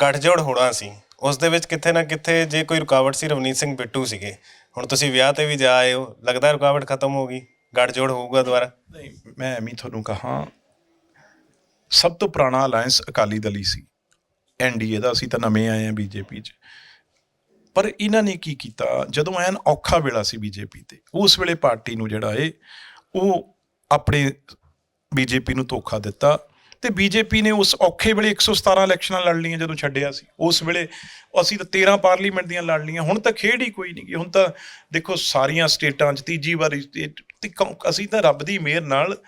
ਗੱਠਜੋੜ ਹੋਣਾ ਸੀ। ਉਸ ਦੇ ਵਿੱਚ ਕਿੱਥੇ ਨਾ ਕਿੱਥੇ ਜੇ ਕੋਈ ਰੁਕਾਵਟ ਸੀ ਰਵਨੀਤ ਸਿੰਘ ਬਿੱਟੂ ਸੀਗੇ। ਹੁਣ ਤੁਸੀਂ ਵਿਆਹ ਤੇ ਵੀ ਜਾ ਆਏ ਹੋ, ਲੱਗਦਾ ਰੁਕਾਵਟ ਖਤਮ ਹੋ ਗਈ। ਗੱਠਜੋੜ ਹੋਊਗਾ ਦੁਬਾਰਾ? ਨਹੀਂ, ਮੈਂ ਐਵੇਂ ਤੁਹਾਨੂੰ ਕਹਾਂ, ਸਭ ਤੋਂ ਪੁਰਾਣਾ ਅਲਾਈਅੰਸ ਅਕਾਲੀ ਦਲ ਹੀ ਸੀ। ਐਨਡੀਏ ਦਾ ਅਸੀਂ ਤਾਂ ਨਵੇਂ ਆਏ ਆ ਬੀਜੇਪੀ 'ਚ। ਪਰ ਇਹਨਾਂ ਨੇ ਕੀ ਕੀਤਾ, ਜਦੋਂ ਐਨ ਔਖਾ ਵੇਲਾ ਸੀ ਬੀਜੇਪੀ ਤੇ, ਉਸ ਵੇਲੇ ਪਾਰਟੀ ਨੂੰ ਜਿਹੜਾ ਏ, ਉਹ ਆਪਣੇ ਬੀਜੇਪੀ ਨੂੰ ਧੋਖਾ ਦਿੱਤਾ। ਤੇ ਬੀਜੇਪੀ ਨੇ ਉਸ ਔਖੇ ਵੇਲੇ 117 ਇਲੈਕਸ਼ਨਾਂ ਲੜ ਲਈਆਂ ਜਦੋਂ ਛੱਡਿਆ ਸੀ। ਉਸ ਵੇਲੇ ਅਸੀਂ ਤਾਂ 13 ਪਾਰਲੀਮੈਂਟ ਦੀਆਂ ਲੜ ਲਈਆਂ, ਹੁਣ ਤਾਂ ਖੇਡ ਹੀ ਕੋਈ ਨਹੀਂ ਹੁਣ ਤਾਂ ਦੇਖੋ ਸਾਰੀਆਂ ਸਟੇਟਾਂ 'ਚ ਤੀਜੀ ਵਾਰੀ state ਤੇ ਕ- ਅਸੀਂ ਤਾਂ ਰੱਬ ਦੀ ਮਿਹਰ ਨਾਲ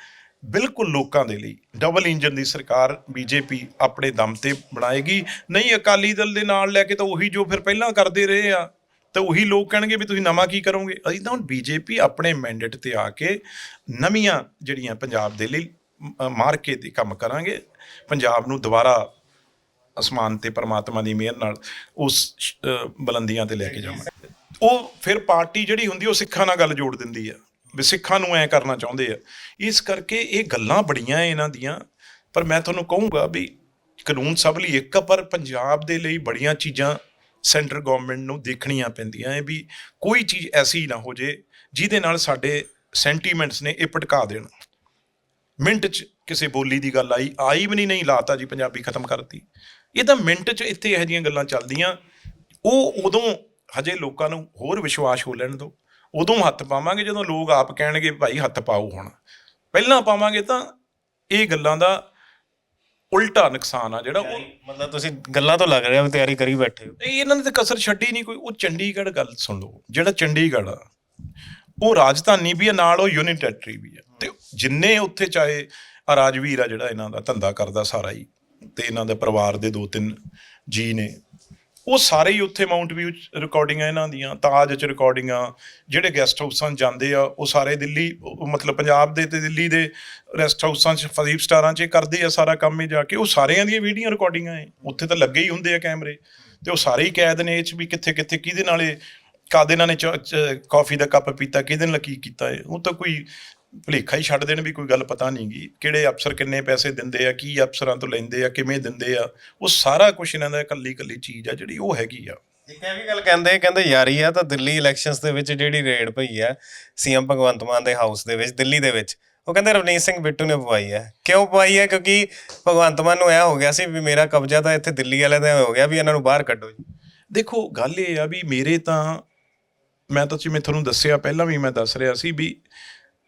ਬਿਲਕੁਲ ਲੋਕਾਂ ਦੇ ਲਈ ਡਬਲ ਇੰਜਨ ਦੀ ਸਰਕਾਰ ਬੀਜੇਪੀ ਆਪਣੇ ਦਮ ਤੇ ਬਣਾਏਗੀ। ਨਹੀਂ ਅਕਾਲੀ ਦਲ ਦੇ ਨਾਲ ਲੈ ਕੇ ਤਾਂ ਉਹੀ ਜੋ ਫਿਰ ਪਹਿਲਾਂ ਕਰਦੇ ਰਹੇ ਆ, ਤਾਂ ਉਹੀ ਲੋਕ ਕਹਿਣਗੇ ਵੀ ਤੁਸੀਂ ਨਵਾਂ ਕੀ ਕਰੋਗੇ। ਅਸੀਂ ਤਾਂ ਹੁਣ ਬੀਜੇਪੀ ਆਪਣੇ ਮੈਂਡੇਟ ਤੇ ਆ ਕੇ ਨਵੀਆਂ ਜਿਹੜੀਆਂ ਪੰਜਾਬ ਦੇ ਲਈ ਮਾਰ ਕੇ ਤੇ ਕੰਮ ਕਰਾਂਗੇ। ਪੰਜਾਬ ਨੂੰ ਦੁਬਾਰਾ ਅਸਮਾਨ ਤੇ ਪਰਮਾਤਮਾ ਦੀ ਮਿਹਰ ਨਾਲ ਉਸ ਅ, ਬੁਲੰਦੀਆਂ ਤੇ ਲੈ ਕੇ ਜਾਵਾਂਗੇ। ਉਹ ਫਿਰ ਪਾਰਟੀ ਜਿਹੜੀ ਹੁੰਦੀ ਉਹ ਸਿੱਖਾਂ ਨਾਲ ਗੱਲ ਜੋੜ ਦਿੰਦੀ ਆ। ਵੀ ਸਿੱਖਾਂ ਨੂੰ ਐ ਕਰਨਾ ਚਾਹੁੰਦੇ ਆ। ਇਸ ਕਰਕੇ ਇਹ ਗੱਲਾਂ ਬੜੀਆਂ ਐ ਇਹਨਾਂ ਦੀਆਂ। ਪਰ ਮੈਂ ਤੁਹਾਨੂੰ ਕਹੂੰਗਾ ਵੀ ਕਾਨੂੰਨ ਸਭ ਲਈ ਇੱਕ ਪਰ ਪੰਜਾਬ ਦੇ ਲਈ ਬੜੀਆਂ ਚੀਜ਼ਾਂ ਸੈਂਟਰ ਗਵਰਨਮੈਂਟ ਨੂੰ ਦੇਖਣੀਆਂ ਪੈਂਦੀਆਂ ਐ ਵੀ ਕੋਈ ਚੀਜ਼ ਐਸੀ ਨਾ ਹੋ ਜੇ ਜਿਹਦੇ ਨਾਲ ਸਾਡੇ ਸੈਂਟੀਮੈਂਟਸ ਨੇ ਇਹ ਭਟਕਾ ਦੇਣ। ਮਿੰਟ 'ਚ ਕਿਸੇ ਬੋਲੀ ਦੀ ਗੱਲ ਆਈ ਆਈ ਵੀ ਨਹੀਂ ਨਹੀਂ ਲਾਤਾ ਜੀ ਪੰਜਾਬੀ ਖਤਮ ਕਰਤੀ। ਇਹ ਤਾਂ ਮਿੰਟ 'ਚ ਇੱਥੇ ਇਹੋ ਜਿਹੀਆਂ ਗੱਲਾਂ ਚੱਲਦੀਆਂ। ਉਹ ਉਦੋਂ ਹਜੇ ਲੋਕਾਂ ਨੂੰ ਹੋਰ ਵਿਸ਼ਵਾਸ ਹੋ ਲੈਣ ਦਿਓ। ਉਦੋਂ ਹੱਥ ਪਾਵਾਂਗੇ ਜਦੋਂ ਲੋਕ ਆਪ ਕਹਿਣਗੇ ਭਾਈ ਹੱਥ ਪਾਓ ਹੁਣ। ਪਹਿਲਾਂ ਪਾਵਾਂਗੇ ਤਾਂ ਇਹ ਗੱਲਾਂ ਦਾ ਉਲਟਾ ਨੁਕਸਾਨ ਆ ਜਿਹੜਾ ਉਹ ਮਤਲਬ ਤੁਸੀਂ ਗੱਲਾਂ ਤੋਂ ਲੱਗ ਰਿਹਾ ਵੀ ਤਿਆਰੀ ਕਰੀ ਬੈਠੇ ਹੋ। ਇਹ ਇਹਨਾਂ ਨੇ ਤਾਂ ਕਸਰ ਛੱਡੀ ਨਹੀਂ ਕੋਈ। ਉਹ ਚੰਡੀਗੜ੍ਹ ਗੱਲ ਸੁਣ ਲਓ। ਜਿਹੜਾ ਚੰਡੀਗੜ੍ਹ ਆ ਉਹ ਰਾਜਧਾਨੀ ਵੀ ਹੈ, ਨਾਲ ਉਹ ਯੂਨੀਅਨ ਟੈਰੀਟਰੀ ਵੀ ਹੈ। ਤੇ ਜਿੰਨੇ ਉੱਥੇ ਚਾਹੇ ਆ ਰਾਜਵੀਰ ਆ ਜਿਹੜਾ ਇਹਨਾਂ ਦਾ ਧੰਦਾ ਕਰਦਾ ਸਾਰਾ ਹੀ, ਤੇ ਇਹਨਾਂ ਦਾ ਪਰਿਵਾਰ ਦੇ ਦੋ ਤਿੰਨ ਜੀ ਨੇ, ਉਹ ਸਾਰੇ ਹੀ ਉੱਥੇ ਮਾਊਂਟ ਵਿਊ ਚ ਰਿਕਾਰਡਿੰਗਾਂ ਇਹਨਾਂ ਦੀਆਂ, ਤਾਜ ਚ ਰਿਕਾਰਡਿੰਗਾਂ ਜਿਹੜੇ ਗੈਸਟ ਹਾਊਸਾਂ 'ਚ ਜਾਂਦੇ ਆ, ਉਹ ਸਾਰੇ ਦਿੱਲੀ, ਉਹ ਮਤਲਬ ਪੰਜਾਬ ਦੇ ਤੇ ਦਿੱਲੀ ਦੇ ਰੈਸਟ ਹਾਊਸਾਂ 'ਚ ਫਾਈਵ ਸਟਾਰਾਂ 'ਚ ਇਹ ਕਰਦੇ ਆ ਸਾਰਾ ਕੰਮ ਇਹ ਜਾ ਕੇ, ਉਹ ਸਾਰਿਆਂ ਦੀਆਂ ਵੀਡੀਓ ਰਿਕਾਰਡਿੰਗਾਂ ਐ ਉੱਥੇ ਤਾਂ ਲੱਗੇ ਹੀ ਹੁੰਦੇ ਆ ਕੈਮਰੇ, ਤੇ ਉਹ ਸਾਰੇ ਹੀ ਕੈਦ ਨੇ ਇਹ 'ਚ ਵੀ ਕਿੱਥੇ ਕਿੱਥੇ ਕਿਹਦੇ ਨਾਲ ਇਹ ਕਾਦੇ ਨਾਲ ਨੇ ਕਾਫੀ ਦਾ ਕੱਪ ਪੀਤਾ ਕਿਹਦੇ ਨਾਲ ਕੀ ਕੀਤਾ ਹੈ ਉਹ ਤਾਂ ਕੋਈ ਭੁਲੇਖਾ ਹੀ ਛੱਡ ਦੇਣ ਵੀ ਕੋਈ ਗੱਲ ਪਤਾ ਨਹੀਂ ਗੀ। ਕਿਹੜੇ ਅਫਸਰ ਕਿੰਨੇ ਪੈਸੇ ਦਿੰਦੇ ਆ ਕੀ ਅਫਸਰਾਂ ਤੋਂ ਲੈਂਦੇ ਆ ਕਿਵੇਂ ਦਿੰਦੇ ਆ? ਉਹ ਸਾਰਾ ਕੁਝ ਇਹਨਾਂ ਦਾ ਇਕੱਲੀ ਇਕੱਲੀ ਚੀਜ਼ ਆ ਜਿਹੜੀ ਉਹ ਹੈਗੀ ਆ। ਇੱਕ ਇਹ ਵੀ ਗੱਲ ਕਹਿੰਦੇ ਕਹਿੰਦੇ ਯਾਰੀ ਆ ਤਾਂ ਦਿੱਲੀ ਇਲੈਕਸ਼ਨਸ ਦੇ ਵਿੱਚ ਜਿਹੜੀ ਰੇਡ ਪਈ ਆ ਸੀਐਮ ਭਗਵੰਤ ਮਾਨ ਦੇ ਹਾਊਸ ਦੇ ਵਿੱਚ ਦਿੱਲੀ ਦੇ ਵਿੱਚ ਉਹ ਕਹਿੰਦੇ ਰਵਨੀਤ ਸਿੰਘ ਬਿੱਟੂ ਨੇ ਪਵਾਈ ਹੈ ਕਿਉਂ ਪਵਾਈ ਹੈ ਕਿਉਂਕਿ ਭਗਵੰਤ ਮਾਨ ਨੂੰ ਇਹ ਹੋ ਗਿਆ ਸੀ ਵੀ ਮੇਰਾ ਕਬਜ਼ਾ ਤਾਂ ਇੱਥੇ ਦਿੱਲੀ ਵਾਲੇ ਦਾ ਹੋ ਗਿਆ ਵੀ ਇਹਨਾਂ ਨੂੰ ਬਾਹਰ ਕੱਢੋ ਜੀ। ਦੇਖੋ ਗੱਲ ਇਹ ਆ ਵੀ ਮੇਰੇ ਤਾਂ ਮੈਂ ਤਾਂ ਜਿਵੇਂ ਤੁਹਾਨੂੰ ਦੱਸਿਆ, ਪਹਿਲਾਂ ਵੀ ਮੈਂ ਦੱਸ ਰਿਹਾ ਸੀ ਵੀ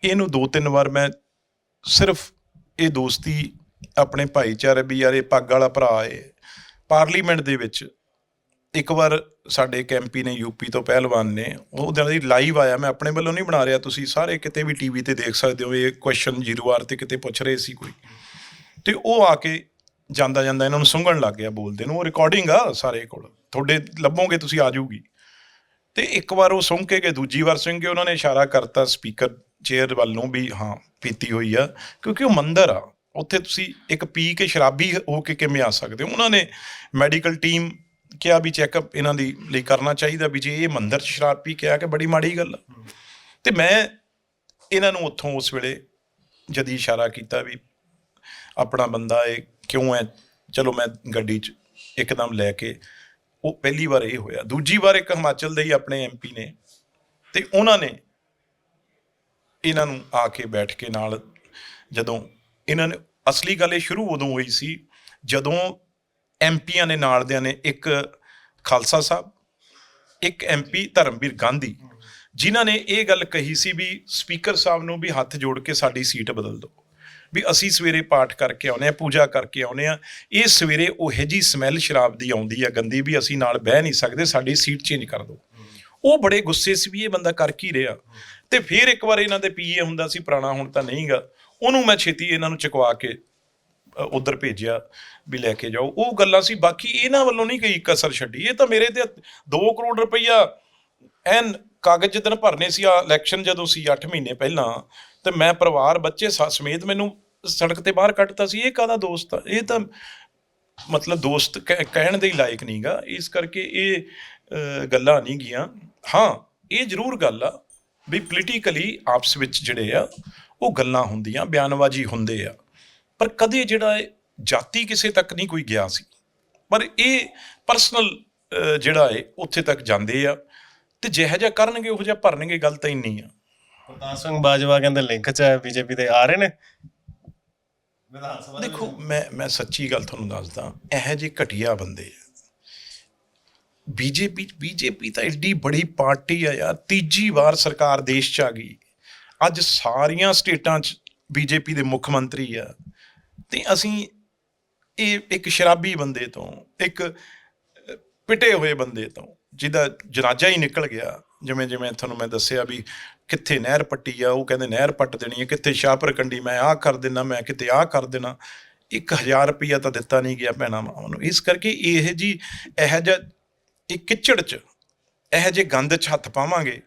ਇਹਨੂੰ ਦੋ ਤਿੰਨ ਵਾਰ ਮੈਂ ਸਿਰਫ ਇਹ ਦੋਸਤੀ ਆਪਣੇ ਭਾਈਚਾਰੇ ਵੀ ਯਾਰ ਇਹ ਪੱਗ ਵਾਲਾ ਭਰਾ ਏ, ਪਾਰਲੀਮੈਂਟ ਦੇ ਵਿੱਚ ਇੱਕ ਵਾਰ ਸਾਡੇ ਕੈਂਪੀ ਨੇ ਯੂਪੀ ਤੋਂ ਪਹਿਲਵਾਨ ਨੇ ਉਹ ਦਿਨ ਦੀ ਲਾਈਵ ਆਇਆ, ਮੈਂ ਆਪਣੇ ਵੱਲੋਂ ਨਹੀਂ ਬਣਾ ਰਿਹਾ, ਤੁਸੀਂ ਸਾਰੇ ਕਿਤੇ ਵੀ ਟੀਵੀ ਤੇ ਦੇਖ ਸਕਦੇ ਹੋ, ਇਹ ਕੁਐਸਚਨ ਜ਼ੀਰੋ ਆਰ ਤੇ ਕਿਤੇ ਪੁੱਛ ਰਹੇ ਸੀ ਕੋਈ। ਤੇ ਉਹ ਆ ਕੇ ਜਾਂਦਾ ਜਾਂਦਾ ਇਹਨਾਂ ਨੂੰ ਸੁੰਘਣ ਲੱਗ ਗਿਆ ਬੋਲਦੇ ਨੂੰ, ਉਹ ਰਿਕਾਰਡਿੰਗ ਆ ਸਾਰੇ ਕੋਲ, ਤੁਹਾਡੇ ਲੱਭੋਗੇ, ਤੁਸੀਂ ਆ ਜਾਊਗੀ। ਤੇ ਇੱਕ ਵਾਰ ਉਹ ਸੁੰਘ ਕੇ ਗਏ, ਦੂਜੀ ਵਾਰ ਸੁੰਘ ਕੇ ਉਹਨਾਂ ਨੇ ਇਸ਼ਾਰਾ ਕਰਤਾ, ਸਪੀਕਰ ਚੇਅਰ ਵੱਲੋਂ ਵੀ ਹਾਂ, ਪੀਤੀ ਹੋਈ ਆ, ਕਿਉਂਕਿ ਉਹ ਮੰਦਰ ਆ, ਉੱਥੇ ਤੁਸੀਂ ਇੱਕ ਪੀ ਕੇ ਸ਼ਰਾਬੀ ਹੋ ਕੇ ਕਿਵੇਂ ਆ ਸਕਦੇ ਹੋ? ਉਹਨਾਂ ਨੇ ਮੈਡੀਕਲ ਟੀਮ ਕਿਹਾ ਵੀ ਚੈੱਕਅਪ ਇਹਨਾਂ ਦੀ ਲਈ ਕਰਨਾ ਚਾਹੀਦਾ ਵੀ ਜੇ ਇਹ ਮੰਦਰ 'ਚ ਸ਼ਰਾਬ ਪੀ ਕੇ ਆ ਕੇ ਬੜੀ ਮਾੜੀ ਗੱਲ ਆ। ਤੇ ਮੈਂ ਇਹਨਾਂ ਨੂੰ ਉੱਥੋਂ ਉਸ ਵੇਲੇ ਜਦੀ ਇਸ਼ਾਰਾ ਕੀਤਾ ਵੀ ਆਪਣਾ ਬੰਦਾ ਇਹ ਕਿਉਂ ਹੈ ਚਲੋ ਮੈਂ ਗੱਡੀ 'ਚ ਇੱਕਦਮ ਲੈ ਕੇ ਉਹ ਪਹਿਲੀ ਵਾਰ ਇਹ ਹੋਇਆ। ਦੂਜੀ ਵਾਰ ਇੱਕ ਹਿਮਾਚਲ ਦੇ ਹੀ ਆਪਣੇ ਐਮਪੀ ਨੇ ਤੇ ਉਹਨਾਂ ਨੇ ਇਹਨਾਂ ਨੂੰ ਆ ਕੇ ਬੈਠ ਕੇ ਨਾਲ ਜਦੋਂ ਇਹਨਾਂ ਨੇ ਅਸਲੀ ਗੱਲ ਇਹ ਸ਼ੁਰੂ ਉਦੋਂ ਹੋਈ ਸੀ, ਜਦੋਂ ਐਮਪੀਆਂ ਨੇ ਨਾਲ ਦਿਆਂ ਨੇ ਇੱਕ ਖਾਲਸਾ ਸਾਹਿਬ, ਇੱਕ ਐਮਪੀ ਧਰਮਵੀਰ ਗਾਂਧੀ, ਜਿਨ੍ਹਾਂ ਨੇ ਇਹ ਗੱਲ ਕਹੀ ਸੀ ਵੀ ਸਪੀਕਰ ਸਾਹਿਬ ਨੂੰ ਵੀ ਹੱਥ ਜੋੜ ਕੇ ਸਾਡੀ ਸੀਟ ਬਦਲ ਦਿਓ। ਵੀ ਅਸੀਂ ਸਵੇਰੇ ਪਾਠ ਕਰਕੇ ਆਉਨੇ ਆ ਪੂਜਾ ਕਰਕੇ ਆਉਨੇ ਆ ਇਹ ਸਵੇਰੇ ਉਹੇ ਜੀ ਸਮੈਲ ਸ਼ਰਾਬ ਦੀ ਆਉਂਦੀ ਆ ਗੰਦੀ ਵੀ ਅਸੀਂ ਨਾਲ ਬਹਿ ਨਹੀਂ ਸਕਦੇ ਸਾਡੀ ਸੀਟ ਚੇਂਜ ਕਰ ਦਿਓ। ਉਹ ਬੜੇ ਗੁੱਸੇ ਸੀ ਵੀ ਇਹ ਬੰਦਾ ਕਰ ਕੀ ਰਿਹਾ। ਤੇ ਫਿਰ ਇੱਕ ਵਾਰ ਇਹਨਾਂ ਦੇ ਪੀਏ ਹੁੰਦਾ ਸੀ ਪੁਰਾਣਾ ਹੁਣ ਤਾਂ ਨਹੀਂਗਾ ਉਹਨੂੰ ਮੈਂ ਛੇਤੀ ਇਹਨਾਂ ਨੂੰ ਚੁਕਵਾ ਕੇ ਉਧਰ ਭੇਜਿਆ ਵੀ ਲੈ ਕੇ ਜਾਓ। ਉਹ ਗੱਲਾਂ ਸੀ ਬਾਕੀ ਇਹਨਾਂ ਵੱਲੋਂ ਨਹੀਂ ਕੋਈ ਕਸਰ ਛੱਡੀ। ਇਹ ਤਾਂ ਮੇਰੇ ਤੇ 2 ਕਰੋੜ ਰੁਪਈਆ ਐਨ ਕਾਗਜ਼ ਜਿੱਦਣ ਭਰਨੇ ਸੀ ਆ ਇਲੈਕਸ਼ਨ ਜਦੋਂ ਸੀ 8 ਮਹੀਨੇ ਪਹਿਲਾਂ ਤੇ ਮੈਂ ਪਰਿਵਾਰ ਬੱਚੇ ਸਮੇਤ ਮੈਨੂੰ ਸੜਕ ਤੇ ਬਾਹਰ ਕੱਢਤਾ ਸੀ, ਇਹ ਕਾਹਦਾ ਦੋਸਤ ਆ? ਇਹ ਤਾਂ ਮਤਲਬ ਦੋਸਤ ਕਹਿਣ ਦੇ ਹੀ ਲਾਇਕ ਨਹੀਂਗਾ ਇਸ ਕਰਕੇ ਇਹ ਗੱਲਾਂ ਨਹੀਂ ਗੀਆਂ ਹਾਂ, ਇਹ ਜ਼ਰੂਰ ਗੱਲ ਆ ਵੀ ਪੋਲੀਟੀਕਲੀ ਆਪਸ ਵਿੱਚ ਜਿਹੜੇ ਆ, ਉਹ ਗੱਲਾਂ ਹੁੰਦੀਆਂ, ਬਿਆਨਬਾਜ਼ੀ ਹੁੰਦੇ ਆ। ਪਰ ਕਦੇ ਜਿਹੜਾ ਇਹ ਜਾਤੀ ਕਿਸੇ ਤੱਕ ਨਹੀਂ ਕੋਈ ਗਿਆ ਸੀ। ਪਰ ਇਹ ਪਰਸਨਲ ਜਿਹੜਾ ਹੈ ਉੱਥੇ ਤੱਕ ਜਾਂਦੇ ਆ ਤੇ ਜਿਹੋ ਜਿਹਾ ਕਰਨਗੇ, ਉਹ ਜਿਹਾ ਭਰਨਗੇ, ਗੱਲ ਤਾਂ ਇੰਨੀ ਆ। ਪ੍ਰਤਾਪ ਸਿੰਘ ਬਾਜਵਾ ਕਹਿੰਦੇ ਲਿੰਕ 'ਚ ਹੈ ਬੀਜੇਪੀ ਦੇ ਆ ਰਹੇ ਨੇ। ਵਿਧਾਨ ਸਭਾ ਦੇਖੋ ਮੈਂ ਮੈਂ ਸੱਚੀ ਗੱਲ ਤੁਹਾਨੂੰ ਦੱਸਦਾ ਇਹੋ ਜਿਹੇ ਘਟੀਆ ਬੰਦੇ ਆ। ਬੀਜੇਪੀ ਬੀਜੇਪੀ ਤਾਂ ਏਡੀ ਬੜੀ ਪਾਰਟੀ ਆ ਯਾਰ ਤੀਜੀ ਵਾਰ ਸਰਕਾਰ ਦੇਸ਼ 'ਚ ਆ ਗਈ। ਅੱਜ ਸਾਰੀਆਂ ਸਟੇਟਾਂ 'ਚ ਬੀਜੇਪੀ ਦੇ ਮੁੱਖ ਮੰਤਰੀ ਆ। ਤੇ ਅਸੀਂ ਇਹ ਇੱਕ ਸ਼ਰਾਬੀ ਬੰਦੇ ਤੋਂ ਇੱਕ ਪਿਟੇ ਹੋਏ ਬੰਦੇ ਤੋਂ ਜਿਹਦਾ ਜਨਾਜ਼ਾ ਹੀ ਨਿਕਲ ਗਿਆ ਜਿਵੇਂ ਜਿਵੇਂ ਤੁਹਾਨੂੰ ਮੈਂ ਦੱਸਿਆ ਵੀ ਕਿੱਥੇ ਨਹਿਰ ਪੱਟੀ ਆ, ਉਹ ਕਹਿੰਦੇ ਨਹਿਰ ਪੱਟ ਦੇਣੀ ਹੈ ਕਿੱਥੇ ਸ਼ਾਹਪੁਰ ਕੰਡੀ ਮੈਂ ਆਹ ਕਰ ਦੇਣਾ ਮੈਂ ਕਿਤੇ ਆਹ ਕਰ ਦੇਣਾ 1000 ਰੁਪਈਆ ਤਾਂ ਦਿੱਤਾ ਨਹੀਂ ਗਿਆ ਭੈਣਾਂ ਮਾਵਾਂ ਨੂੰ। ਇਸ ਕਰਕੇ ਇਹ ਜੀ, ਇਹ ਜਿਹਾ ਇਹ ਕਿਚੜ ਚ, ਇਹ ਜੇ ਗੰਦ ਚ ਹੱਥ ਪਾਵਾਂਗੇ,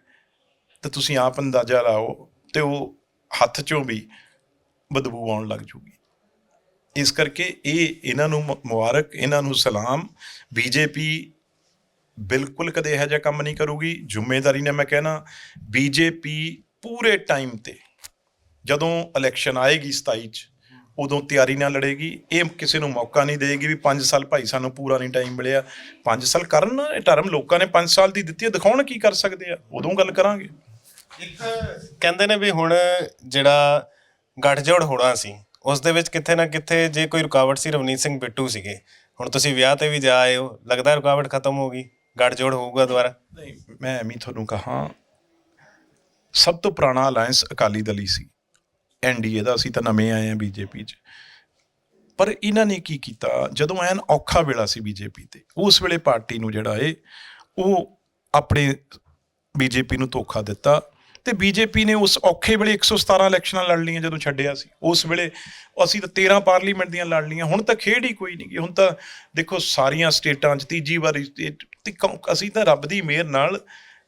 ਤਾਂ ਤੁਸੀਂ ਆਪ ਅੰਦਾਜ਼ਾ ਲਾਓ ਤੇ ਉਹ ਹੱਥ ਚੋਂ ਵੀ ਬਦਬੂ ਆਉਣ ਲੱਗ ਜੂਗੀ। ਇਸ ਕਰਕੇ ਇਹ ਇਹਨਾਂ ਨੂੰ ਮੁਬਾਰਕ, ਇਹਨਾਂ ਨੂੰ ਸਲਾਮ। ਬੀਜੇਪੀ ਬਿਲਕੁਲ ਕਦੇ ਇਹੋ ਜਿਹਾ ਕੰਮ ਨਹੀਂ ਕਰੂਗੀ। ਜ਼ਿੰਮੇਵਾਰੀ ਨੇ ਮੈਂ ਕਹਿਣਾ, ਬੀਜੇਪੀ ਪੂਰੇ ਟਾਈਮ ਤੇ ਜਦੋਂ ਇਲੈਕਸ਼ਨ ਆਏਗੀ 27 ਚ, ਉਦੋਂ ਤਿਆਰੀ ਨਾਲ ਲੜੇਗੀ। ਇਹ ਕਿਸੇ ਨੂੰ ਮੌਕਾ ਨਹੀਂ ਦੇਗੀ ਵੀ 5 ਸਾਲ ਭਾਈ ਸਾਨੂੰ ਪੂਰਾ ਨਹੀਂ ਟਾਈਮ ਮਿਲਿਆ। 5 ਸਾਲ ਕਰਨ ਇਹ ਟਰਮ ਲੋਕਾਂ ਨੇ 5 ਸਾਲ ਦੀ ਦਿੱਤੀ ਹੈ, ਦਿਖਾਉਣ ਕੀ ਕਰ ਸਕਦੇ ਆ, ਉਦੋਂ ਗੱਲ ਕਰਾਂਗੇ। ਇੱਕ ਕਹਿੰਦੇ ਨੇ ਵੀ ਹੁਣ ਜਿਹੜਾ ਗੱਠਜੋੜ ਹੋਣਾ ਸੀ, ਉਸ ਦੇ ਵਿੱਚ ਕਿੱਥੇ ਨਾ ਕਿੱਥੇ ਜੇ ਕੋਈ ਰੁਕਾਵਟ ਸੀ ਰਵਨੀਤ ਸਿੰਘ ਬਿੱਟੂ ਸੀਗੇ। ਹੁਣ ਤੁਸੀਂ ਵਿਆਹ ਤੇ ਵੀ ਜਾ ਆਏ ਹੋ, ਲੱਗਦਾ ਰੁਕਾਵਟ ਖਤਮ ਹੋ ਗਈ। ਗੱਠਜੋੜ ਹੋਊਗਾ ਦੁਬਾਰਾ? ਨਹੀਂ, ਮੈਂ ਐਵੇਂ ਤੁਹਾਨੂੰ ਕਹਾਂ, ਸਭ ਤੋਂ ਪੁਰਾਣਾ ਅਲਾਈਅੰਸ ਅਕਾਲੀ ਦਲ ਹੀ ਸੀ। ਐਨਡੀਏ ਦਾ ਅਸੀਂ ਤਾਂ ਨਵੇਂ ਆਏ ਆ ਬੀਜੇਪੀ 'ਚ। ਪਰ ਇਹਨਾਂ ਨੇ ਕੀ ਕੀਤਾ? ਜਦੋਂ ਐਨ ਔਖਾ ਵੇਲਾ ਸੀ ਬੀਜੇਪੀ ਤੇ, ਉਸ ਵੇਲੇ ਪਾਰਟੀ ਨੂੰ ਜਿਹੜਾ ਏ, ਉਹ ਆਪਣੇ ਬੀਜੇਪੀ ਨੂੰ ਧੋਖਾ ਦਿੱਤਾ। ਤੇ ਬੀਜੇਪੀ ਨੇ ਉਸ ਔਖੇ ਵੇਲੇ 117 ਇਲੈਕਸ਼ਨਾਂ ਲੜ ਲਈਆਂ ਜਦੋਂ ਛੱਡਿਆ ਸੀ। ਉਸ ਵੇਲੇ ਅਸੀਂ ਤਾਂ 13 ਪਾਰਲੀਮੈਂਟ ਦੀਆਂ ਲੜ ਲਈਆਂ, ਹੁਣ ਤਾਂ ਖੇਡ ਹੀ ਕੋਈ ਨਹੀਂ ਹੁਣ ਤਾਂ ਦੇਖੋ ਸਾਰੀਆਂ ਸਟੇਟਾਂ 'ਚ ਤੀਜੀ ਵਾਰੀ state ਤੇ ਕੌ- ਅਸੀਂ ਤਾਂ ਰੱਬ ਦੀ ਮਿਹਰ ਨਾਲ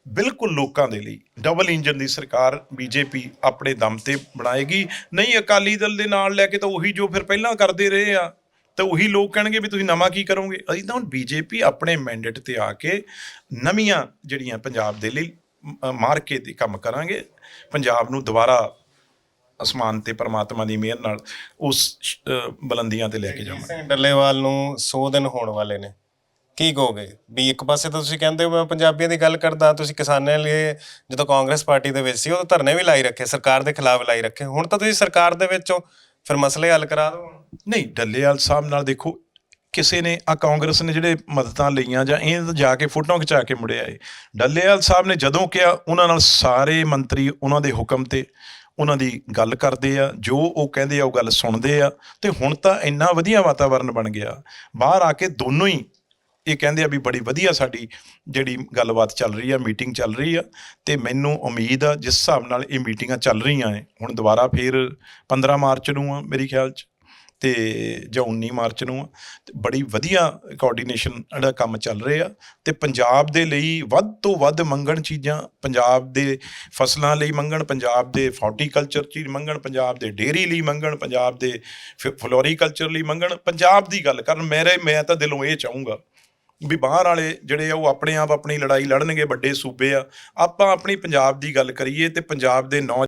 ਬਿਲਕੁਲ ਲੋਕਾਂ ਦੇ ਲਈ ਡਬਲ ਇੰਜਨ ਦੀ ਸਰਕਾਰ ਬੀਜੇਪੀ ਆਪਣੇ ਦਮ ਤੇ ਬਣਾਏਗੀ। ਨਹੀਂ, ਅਕਾਲੀ ਦਲ ਦੇ ਨਾਲ ਲੈ ਕੇ ਤਾਂ ਉਹੀ ਜੋ ਫਿਰ ਪਹਿਲਾਂ ਕਰਦੇ ਰਹੇ ਆ, ਤਾਂ ਉਹੀ ਲੋਕ ਕਹਿਣਗੇ ਵੀ ਤੁਸੀਂ ਨਵਾਂ ਕੀ ਕਰੋਗੇ। ਅਸੀਂ ਤਾਂ ਹੁਣ ਬੀਜੇਪੀ ਆਪਣੇ ਮੈਂਡੇਟ ਤੇ ਆ ਕੇ ਨਵੀਆਂ ਜਿਹੜੀਆਂ ਪੰਜਾਬ ਦੇ ਲਈ ਮਾਰ ਕੇ ਤੇ ਕੰਮ ਕਰਾਂਗੇ। ਪੰਜਾਬ ਨੂੰ ਦੁਬਾਰਾ ਅਸਮਾਨ ਤੇ ਪਰਮਾਤਮਾ ਦੀ ਮਿਹਰ ਨਾਲ ਉਸ ਬੁਲੰਦੀਆਂ ਤੇ ਲੈ ਕੇ ਜਾਵਾਂਗੇ। ਡੱਲੇਵਾਲ ਨੂੰ 100 ਦਿਨ ਹੋਣ ਵਾਲੇ ਨੇ। ਕੀ ਕਹੋਗੇ? ਵੀ ਇੱਕ ਪਾਸੇ ਤਾਂ ਤੁਸੀਂ ਕਹਿੰਦੇ ਹੋ ਮੈਂ ਪੰਜਾਬੀਆਂ ਦੀ ਗੱਲ ਕਰਦਾ ਤੁਸੀਂ ਕਿਸਾਨਾਂ ਲਈ ਜਦੋਂ ਕਾਂਗਰਸ ਪਾਰਟੀ ਦੇ ਵਿੱਚ ਸੀ ਉਹ ਧਰਨੇ ਵੀ ਲਾਈ ਰੱਖੇ ਸਰਕਾਰ ਦੇ ਖਿਲਾਫ ਲਾਈ ਰੱਖੇ। ਹੁਣ ਤਾਂ ਤੁਸੀਂ ਸਰਕਾਰ ਦੇ ਵਿੱਚੋਂ ਫਿਰ ਮਸਲੇ ਹੱਲ ਕਰਾ ਦਿਓ ਨਹੀਂ ਡੱਲੇਵਾਲ ਸਾਹਿਬ ਨਾਲ ਦੇਖੋ ਕਿਸੇ ਨੇ ਆ ਕਾਂਗਰਸ ਨੇ ਜਿਹੜੇ ਮਦਤਾਂ ਲਈਆਂ ਜਾਂ ਇਹ ਜਾ ਕੇ ਫੋਟੋਆਂ ਖਿਚਾ ਕੇ ਮੁੜਿਆ ਏ ਡੱਲੇਵਾਲ ਸਾਹਿਬ ਨੇ ਜਦੋਂ ਕਿਹਾ, ਉਹਨਾਂ ਨਾਲ ਸਾਰੇ ਮੰਤਰੀ ਉਹਨਾਂ ਦੇ ਹੁਕਮ ਤੇ ਉਹਨਾਂ ਦੀ ਗੱਲ ਕਰਦੇ ਆ, ਜੋ ਉਹ ਕਹਿੰਦੇ ਆ ਉਹ ਗੱਲ ਸੁਣਦੇ ਆ, ਤੇ ਹੁਣ ਤਾਂ ਇੰਨਾ ਵਧੀਆ ਵਾਤਾਵਰਣ ਬਣ ਗਿਆ। ਬਾਹਰ ਆ ਕੇ ਦੋਨੋਂ ਹੀ ਇਹ ਕਹਿੰਦੇ ਆ ਵੀ ਬੜੀ ਵਧੀਆ ਸਾਡੀ ਜਿਹੜੀ ਗੱਲਬਾਤ ਚੱਲ ਰਹੀ ਆ, ਮੀਟਿੰਗ ਚੱਲ ਰਹੀ ਆ, ਤੇ ਮੈਨੂੰ ਉਮੀਦ ਆ ਜਿਸ ਹਿਸਾਬ ਨਾਲ ਇਹ ਮੀਟਿੰਗਾਂ ਚੱਲ ਰਹੀਆਂ ਨੇ, ਹੁਣ ਦੁਬਾਰਾ ਫੇਰ 15 ਮਾਰਚ ਨੂੰ ਆ, ਮੇਰੀ ਖਿਆਲ 'ਚ। ਤੇ ਜਾਂ 19 ਮਾਰਚ ਨੂੰ ਆ, ਤੇ ਬੜੀ ਵਧੀਆ ਕੋਆਰਡੀਨੇਸ਼ਨ ਦਾ ਕੰਮ ਚੱਲ ਰਿਹਾ ਤੇ ਪੰਜਾਬ ਦੇ ਲਈ ਵੱਧ ਤੋਂ ਵੱਧ ਮੰਗਣ ਚੀਜ਼ਾਂ, ਪੰਜਾਬ ਦੇ ਫਸਲਾਂ ਲਈ ਮੰਗਣ, ਪੰਜਾਬ ਦੇ ਫਾਰਟੀਕਲਚਰ ਚੀਜ਼ ਮੰਗਣ, ਪੰਜਾਬ ਦੇ ਡੇਅਰੀ ਲਈ ਮੰਗਣ, ਪੰਜਾਬ ਦੇ ਫਲੋਰੀਕਲਚਰ ਲਈ ਮੰਗਣ, ਪੰਜਾਬ ਦੀ ਗੱਲ ਕਰਨ ਮੇਰੇ, ਮੈਂ ਤਾਂ ਦਿਲੋਂ ਇਹ ਚਾਹੂੰਗਾ ਵੀ ਬਾਹਰ ਵਾਲੇ ਜਿਹੜੇ ਆ ਉਹ ਆਪਣੇ ਆਪ ਆਪਣੀ ਲੜਾਈ ਲੜਨਗੇ ਵੱਡੇ ਸੂਬੇ ਆ। ਆਪਾਂ ਆਪਣੀ ਪੰਜਾਬ ਦੀ ਗੱਲ ਕਰੀਏ ਤੇ ਪੰਜਾਬ ਦੇ ਨੌ